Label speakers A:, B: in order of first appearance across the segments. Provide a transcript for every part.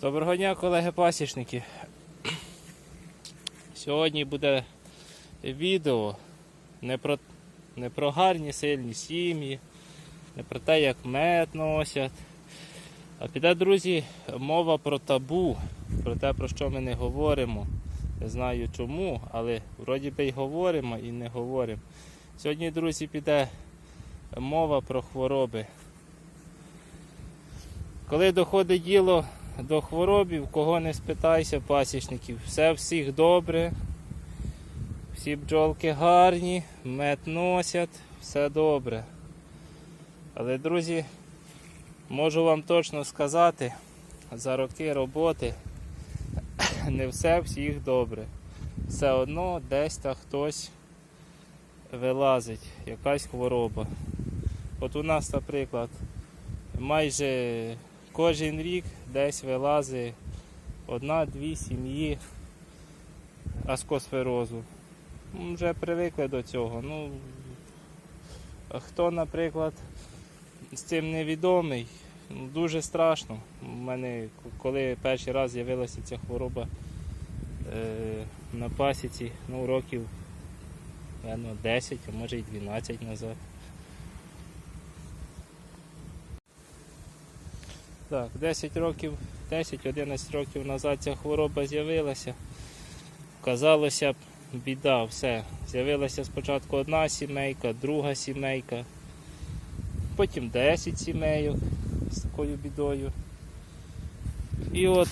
A: Доброго дня, колеги-пасічники. Сьогодні буде відео не про, не про гарні сильні сім'ї, не про те, як мед носять. А піде, друзі, мова про табу, про те, про що ми не говоримо. Не знаю чому, але вроді би й говоримо і не говоримо. Сьогодні, друзі, піде мова про хвороби. Коли доходить діло до хворобів, кого не спитайся, пасічників, все всіх добре, всі бджолки гарні, мед носять, все добре. Але, друзі, можу вам точно сказати, за роки роботи не все всіх добре. Все одно десь та хтось вилазить, якась хвороба. От у нас, наприклад, майже кожен рік десь вилазить одна-дві сім'ї аскосферозу. Вже привикли до цього. Ну, хто, наприклад, з цим невідомий, ну, дуже страшно. У мене, коли перший раз з'явилася ця хвороба е, на пасіці, ну, років певно, 10, а може й 12 назад. Так, 10 років, 10-11 років назад ця хвороба з'явилася. Казалося б, біда, все. З'явилася спочатку одна сімейка, друга сімейка, потім 10 сімейок з такою бідою. І от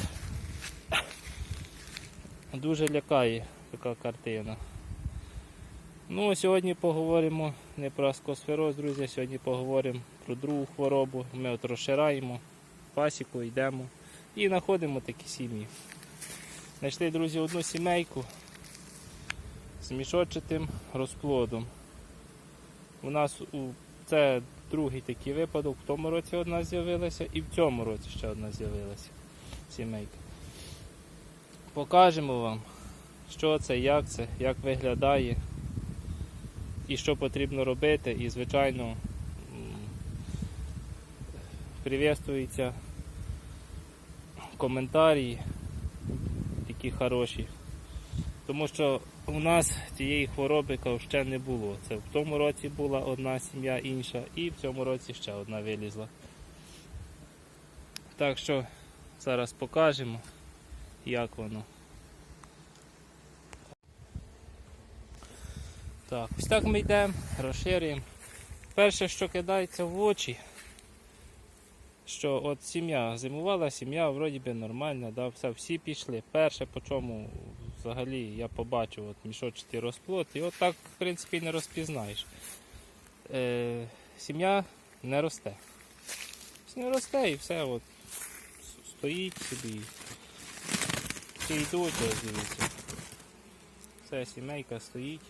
A: дуже лякає така картина. Ну, сьогодні поговоримо не про аскосфероз, друзі, сьогодні поговоримо про другу хворобу. Ми от розшираємо пасіку, йдемо і знаходимо такі сім'ї. Знайшли, друзі, одну сімейку з мішочатим розплодом. У нас у... це другий такий випадок. В тому році одна з'явилася і в цьому році ще одна з'явилася сімейка. Покажемо вам, що це, як це, як виглядає і що потрібно робити. І, звичайно, м, Привітствуються коментарі такі хороші. Тому що у нас цієї хвороби ще не було. Це в тому році була одна сім'я інша, і в цьому році ще одна вилізла. Так що зараз покажемо, як воно. Так, ось так ми йдемо, розширюємо. Перше, що кидається в очі, що от сім'я зимувала, сім'я вроді би нормальна, да, все, всі пішли. Перше, по чому взагалі я побачив от мішочний розплод, і от так, в принципі, не розпізнаєш. Е, сім'я не росте. Не росте і все от стоїть собі. Всі йдуть, ось дивіться. Все, сімейка стоїть,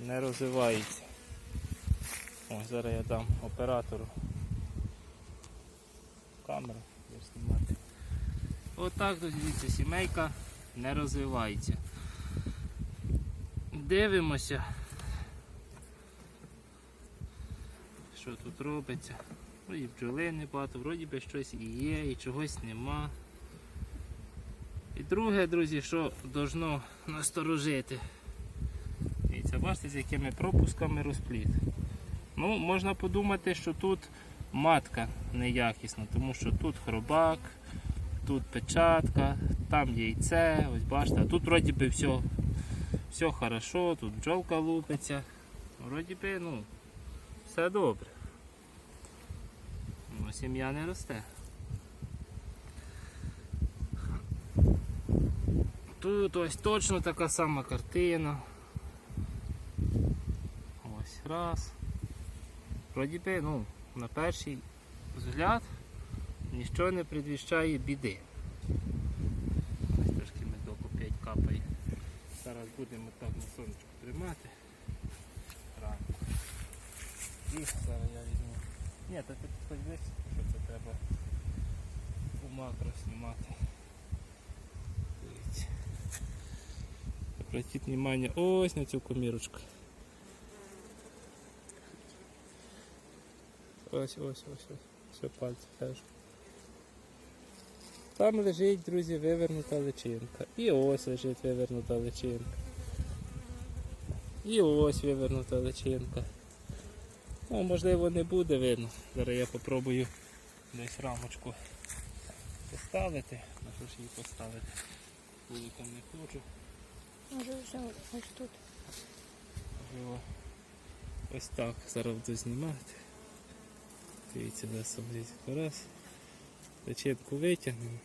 A: не розвивається. Ось зараз я дам оператору камеру буде знімати. Отак, дивіться, сімейка не розвивається. Дивимося, що тут робиться. Ну бджоли небагато, вроді би щось і є, і чогось нема. І друге, друзі, що должно насторожити. Дивіться, бачите, з якими пропусками розпліт. Ну, можна подумати, що тут матка неякісна, тому що тут хробак, тут печатка, там яйце, ось бачите, тут вроді би все, все хорошо, тут бджолка лупиться. Вроді би, ну, все добре. Ну, сім'я не росте. Тут ось точно така сама картина. Ось раз. Вроді би, ну, на перший взгляд нічого не предвіщає біди. Ось трошки медоку 5 капає. Зараз будемо так на сонечку тримати. Ранку. І зараз я візьму. Ні, то хоч десь, що це треба у макро знімати. Дивіться. Обратіть внимание ось на цю комірочку. Ось, ось, ось, ось. Все пальці теж. Там лежить, друзі, вивернута личинка. І ось лежить вивернута личинка. І ось вивернута личинка. Ну, можливо, не буде видно. Зараз я попробую десь рамочку поставити. На що ж її поставити? Вуликом не хочу.
B: Може вже ось тут.
A: Можливо, ось так зараз буду знімати. Дивіться, де собі раз. Печетку витягнемо.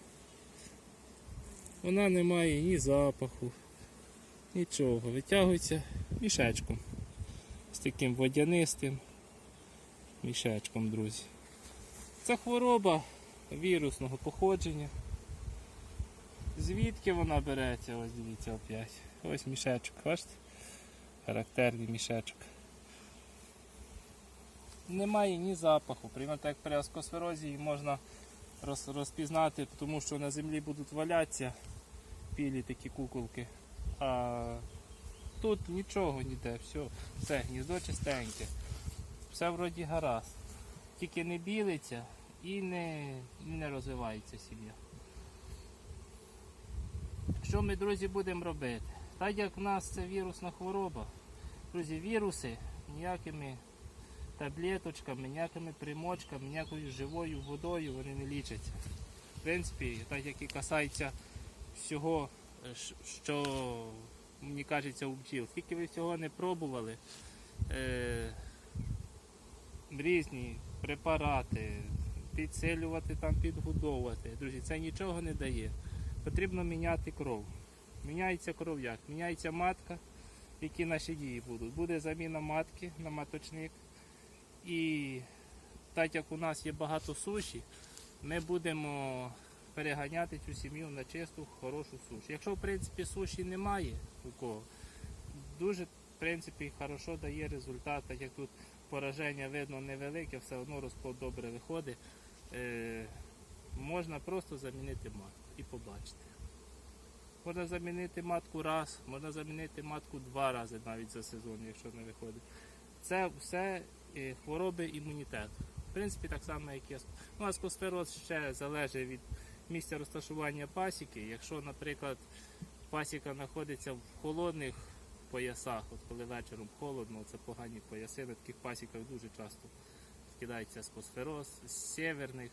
A: Вона не має ні запаху, нічого. Витягується мішечком. З таким водянистим мішечком, друзі. Це хвороба вірусного походження. Звідки вона береться? Ось дивіться опять. Ось мішечок, бачите? Характерний мішечок. Немає ні запаху. Прямо як при аскосферозі можна розпізнати, тому що на землі будуть валятися пілі такі куколки. А тут нічого ніде, все, все, гніздо чистеньке. Все вроді гаразд. Тільки не білиться і не, не розвивається сім'я. Що ми, друзі, будемо робити? Так як в нас це вірусна хвороба, друзі, віруси ніякими таблеточками, ніякими примочками, ніякою живою водою вони не лічаться. В принципі, так як і касається всього, е, що мені кажеться у бджіл. Скільки ви всього не пробували, е, різні препарати, підсилювати, там, підгодовувати. Друзі, це нічого не дає. Потрібно міняти кров. Міняється кров як? Міняється матка, які наші дії будуть. Буде заміна матки на маточник. І так як у нас є багато суші, ми будемо переганяти цю сім'ю на чисту, хорошу сушу. Якщо в принципі суші немає у кого, дуже в принципі хорошо дає результат, так як тут пораження видно невелике, все одно розплод добре виходить. Е, можна просто замінити матку і побачити. Можна замінити матку раз, можна замінити матку два рази навіть за сезон, якщо не виходить. Це все е, хвороби імунітету. В принципі, так само, як асп- ну, аскосфероз ще залежить від місця розташування пасіки. Якщо, наприклад, пасіка знаходиться в холодних поясах, от коли вечором холодно, це погані пояси, на таких пасіках дуже часто кидається аскосфероз. З северних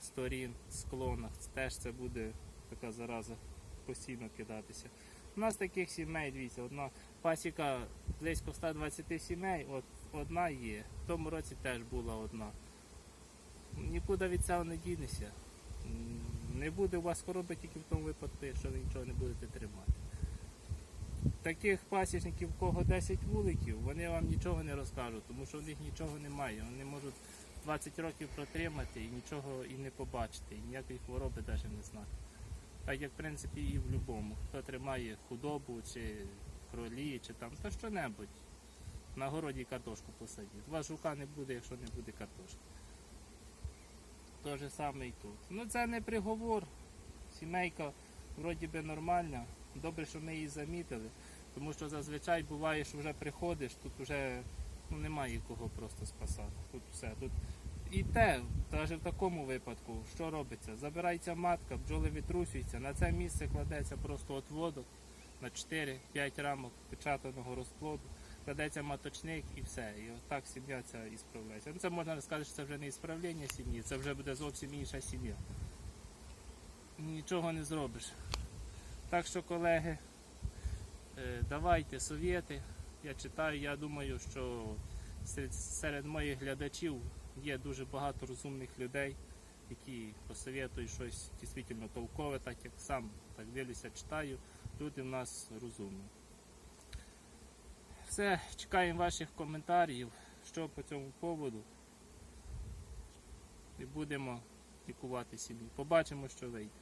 A: сторін, склонах теж це буде така зараза постійно кидатися. У нас таких сімей, дивіться, одна пасіка близько 120 сімей, от одна є. В тому році теж була одна. Нікуди від цього не дінешся. Не буде у вас хвороби тільки в тому випадку, якщо ви нічого не будете тримати. Таких пасічників, в кого 10 вуликів, вони вам нічого не розкажуть, тому що в них нічого немає. Вони можуть 20 років протримати і нічого і не побачити, і ніякої хвороби навіть не знати. Так як в принципі і в будь-якому. Хто тримає худобу чи кролі, чи там то що-небудь. На городі картошку посадіть. У вас жука не буде, якщо не буде картошки. То же саме і тут. Ну це не приговор. Сімейка вроді би нормальна. Добре, що ми її замітили. Тому що зазвичай буває, що вже приходиш, тут вже ну, немає кого просто спасати. Тут все. Тут і те, навіть в такому випадку, що робиться? Забирається матка, бджоли відтрусюються, на це місце кладеться просто отводок на 4-5 рамок печатаного розплоду, кладеться маточник і все. І отак сім'я ця і справляється. Ну, це можна сказати, що це вже не ісправлення сім'ї, це вже буде зовсім інша сім'я. Нічого не зробиш. Так що, колеги, е, давайте совєти. Я читаю, я думаю, що серед, моїх глядачів є дуже багато розумних людей, які посоветують щось дійсно толкове, так як сам так дивлюся, читаю. Люди в нас розумні. Все, чекаємо ваших коментарів, що по цьому поводу. І будемо лікувати сім'ю. Побачимо, що вийде.